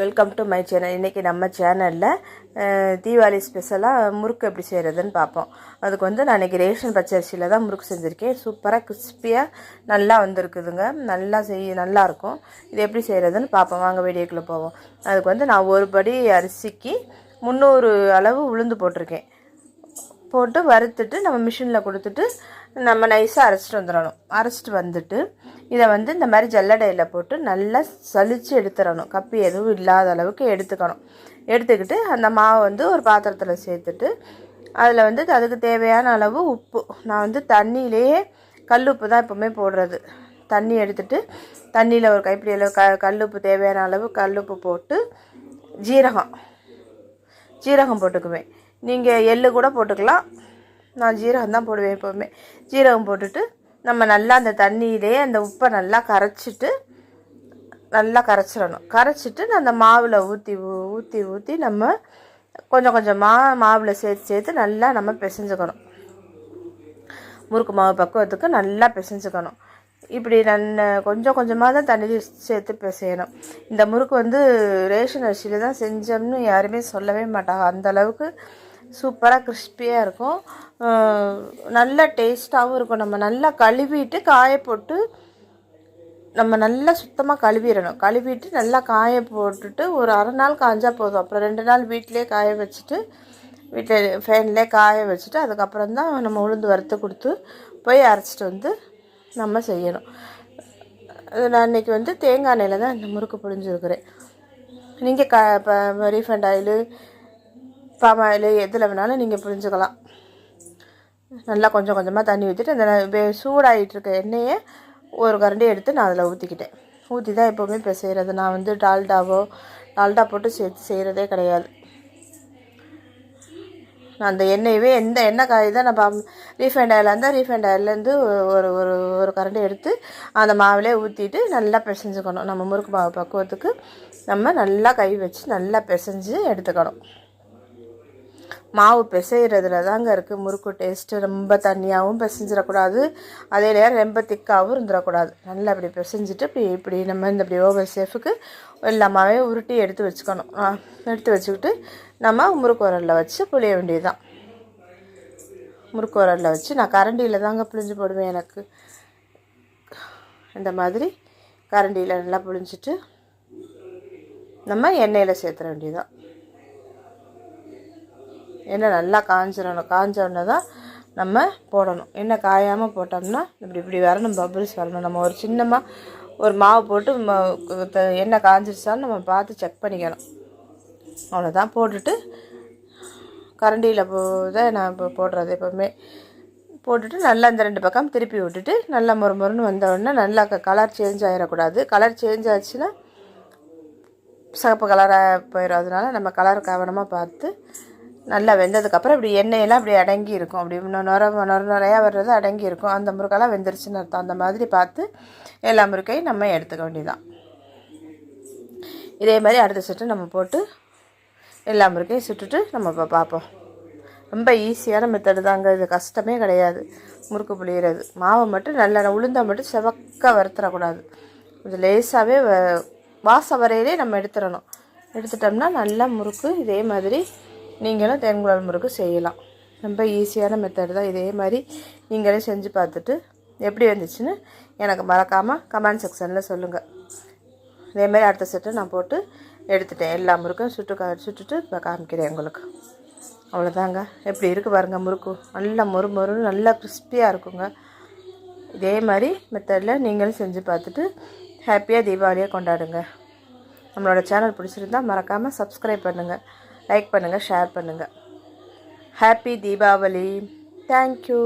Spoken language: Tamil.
வெல்கம் டு மை சேனல் இன்றைக்கி நம்ம சேனலில் தீபாவளி ஸ்பெஷலாக முறுக்கு எப்படி செய்கிறதுன்னு பார்ப்போம். அதுக்கு வந்து நான் இன்றைக்கி ரேஷன் பச்சரிசியில் தான் முறுக்கு செஞ்சுருக்கேன். சூப்பராக கிறிஸ்பியாக நல்லா வந்திருக்குதுங்க. நல்லா செய் நல்லாயிருக்கும் இது எப்படி செய்கிறதுன்னு பார்ப்போம். வாங்க வீடியோக்குள்ளே போவோம். அதுக்கு வந்து நான் ஒரு படி அரிசிக்கு முந்நூறு அளவு உளுந்து போட்டிருக்கேன். போட்டு வறுத்துட்டு நம்ம மிஷினில் கொடுத்துட்டு நம்ம நைஸாக அரைச்சிட்டு வந்துடணும். அரைச்சிட்டு வந்துட்டு இதை வந்து இந்த மாதிரி ஜல்லடையில் போட்டு நல்லா சலித்து எடுத்துடணும். கப்பி எதுவும் இல்லாத அளவுக்கு எடுத்துக்கணும். எடுத்துக்கிட்டு அந்த மாவை வந்து ஒரு பாத்திரத்தில் சேர்த்துட்டு அதில் வந்து அதுக்கு தேவையான அளவு உப்பு. நான் வந்து தண்ணியிலேயே கல் உப்பு தான் எப்போவுமே போடுறது. தண்ணி எடுத்துட்டு தண்ணியில் ஒரு கைப்பிடி அளவு க கல்லுப்பு தேவையான அளவு கல்லுப்பு போட்டு ஜீரகம். ஜீரகம் போட்டுக்குவேன். நீங்கள் எள்ளு கூட போட்டுக்கலாம். நான் ஜீரகம் தான் போடுவேன் எப்போவுமே. ஜீரகம் போட்டுட்டு நம்ம நல்லா அந்த தண்ணியிலேயே அந்த உப்பை நல்லா கரைச்சிட்டு நல்லா கரைச்சிடணும். கரைச்சிட்டு அந்த மாவில் ஊற்றி ஊற்றி ஊற்றி நம்ம கொஞ்சம் கொஞ்சமாக மாவில் சேர்த்து சேர்த்து நல்லா நம்ம பிசைஞ்சுக்கணும். முறுக்கு மாவு பக்குவத்துக்கு நல்லா பிசைஞ்சுக்கணும். இப்படி நல்ல கொஞ்சம் கொஞ்சமாக தான் தண்ணி சேர்த்து பிசையணும். இந்த முறுக்கு வந்து ரேஷன் அரிசியில் தான் செஞ்சோம்னு யாருமே சொல்லவே மாட்டாங்க. அந்தளவுக்கு சூப்பராக கிறிஸ்பியாக இருக்கும். நல்ல டேஸ்ட்டாகவும் இருக்கும். நம்ம நல்லா கழுவிட்டு காய போட்டு நம்ம நல்லா சுத்தமாக கழுவிடணும். கழுவிட்டு நல்லா காய போட்டுட்டு ஒரு அரை நாள் காய்ஞ்சால் போதும். அப்புறம் ரெண்டு நாள் வீட்டிலே காய வச்சுட்டு வீட்டில் ஃபேன்லேயே காய வச்சுட்டு அதுக்கப்புறம் தான் நம்ம உளுந்து வறுத்து கொடுத்து போய் அரைச்சிட்டு வந்து நம்ம செய்யணும். நான் இன்றைக்கி வந்து தேங்காய் எண்ணெயில் தான் இந்த முறுக்கு புழிஞ்சிருக்கிறேன். நீங்கள் க இப்போ ரீஃபண்ட் ஆயிலு பாமாயில் எதில் வேணாலும் நீங்கள் புரிஞ்சுக்கலாம். நல்லா கொஞ்சம் கொஞ்சமாக தண்ணி ஊற்றிட்டு அந்த சூடாகிட்டுருக்க எண்ணெயை ஒரு கரண்டி எடுத்து நான் அதில் ஊற்றிக்கிட்டேன் ஊற்றி தான் எப்போவுமே இப்போ செய்கிறது நான் வந்து டால்டாவோ டால்டா போட்டு சேர்த்து செய்கிறதே கிடையாது. நான் அந்த எண்ணெயவே எந்த எண்ணெய் காய் தான் நான் ரீஃபைண்ட் ஆயில் இருந்தால் ரீஃபைண்ட் ஆயிலேருந்து ஒரு ஒரு ஒரு கரண்டி எடுத்து அந்த மாவிலே ஊற்றிட்டு நல்லா பிசைஞ்சுக்கணும். நம்ம முறுக்கு மாவு பக்குவத்துக்கு நம்ம நல்லா கை வச்சு நல்லா பிசைஞ்சு எடுத்துக்கணும். மாவு பிசைகிறதுல தாங்க இருக்குது முறுக்கு டேஸ்ட்டு ரொம்ப தண்ணியாகவும் பிசைஞ்சிடக்கூடாது. அதே நேரம் ரொம்ப திக்காகவும் இருந்துடக்கூடாது. நல்லா அப்படி பிசைஞ்சிட்டு இப்படி இப்படி நம்ம இந்த இப்படி ஓவர் சேஃபுக்கு எல்லாமாவே உருட்டி எடுத்து வச்சுக்கணும். எடுத்து வச்சுக்கிட்டு நம்ம முறுக்கு உரலில் வச்சு புளிய வேண்டியது தான் முறுக்கு உரலில் வச்சு நான் கரண்டியில் தாங்க புளிஞ்சு போடுவேன் எனக்கு. இந்த மாதிரி கரண்டியில் நல்லா புளிஞ்சிட்டு நம்ம எண்ணெயில் சேர்த்துற வேண்டியதுதான். எண்ணெய் நல்லா காஞ்சிடணும் காஞ்சோடனே தான் நம்ம போடணும். எண்ணெய் காயாமல் போட்டோம்னா இப்படி இப்படி வரணும் பபுள்ஸ் வரணும். நம்ம ஒரு சின்னமாக ஒரு மாவு போட்டு எண்ணெய் காஞ்சிருச்சாலும் நம்ம பார்த்து செக் பண்ணிக்கணும். அவ்வளோதான் போட்டுட்டு கரண்டியில் போ தான் நான் இப்போ போடுறது எப்போவுமே. போட்டுட்டு நல்லா இந்த ரெண்டு பக்கம் திருப்பி விட்டுட்டு நல்லா மொறு மொறுன்னு வந்தவுடனே நல்லா கலர் சேஞ்ச் ஆகிடக்கூடாது கலர் சேஞ்ச் ஆச்சுன்னா சிகப்பு கலராக போயிடும் அதனால நம்ம கலர் கவனமாக பார்த்து நல்லா வெந்ததுக்கப்புறம் இப்படி எண்ணெயெல்லாம் இப்படி அடங்கி இருக்கும். அப்படி நுர நுர நிறையா வர்றது அடங்கி இருக்கும். அந்த முறுக்கெல்லாம் வெந்துருச்சுன்னு அர்த்தம். அந்த மாதிரி பார்த்து எல்லா முறுக்கையும் நம்ம எடுத்துக்க வேண்டியதான் இதே மாதிரி அடுத்த சுட்டு நம்ம போட்டு எல்லா முறுக்கையும் சுட்டுட்டு நம்ம இப்போ பார்ப்போம். ரொம்ப ஈஸியான மெத்தடு தாங்க இது. கஷ்டமே கிடையாது முறுக்கு புளியிறது மாவை மட்டும் நல்லா உளுந்தை மட்டும் செவக்க வறுத்துடக்கூடாது கொஞ்சம் லேசாகவே வாசம் வரையிலே நம்ம எடுத்துடணும். எடுத்துட்டோம்னா நல்லா முறுக்கு இதே மாதிரி நீங்களும் தேன்குழல் முறுக்கு செய்யலாம். ரொம்ப ஈஸியான மெத்தட் தான். இதே மாதிரி நீங்களே செஞ்சு பார்த்துட்டு எப்படி வந்துச்சுன்னு எனக்கு மறக்காமல் கமெண்ட் செக்ஷனில் சொல்லுங்கள் இதே மாதிரி அடுத்த செட்டை நான் போட்டு எடுத்துட்டேன். எல்லா முறுக்கும் சுட்டு கா சுட்டுட்டு இப்போ காமிக்கிறேன் உங்களுக்கு. அவ்வளோதாங்க எப்படி இருக்குது பாருங்கள் முறுக்கு. நல்லா மொறு மொறுன்னு நல்லா கிறிஸ்பியாக இருக்குங்க. இதே மாதிரி மெத்தடில் நீங்களும் செஞ்சு பார்த்துட்டு ஹாப்பியாக தீபாவளியாக கொண்டாடுங்க. நம்மளோட சேனல் பிடிச்சிருந்தால் மறக்காமல் சப்ஸ்கிரைப் பண்ணுங்கள் லைக் பண்ணுங்கள் ஷேர் பண்ணுங்கள் ஹாப்பி தீபாவளி தேங்க்யூ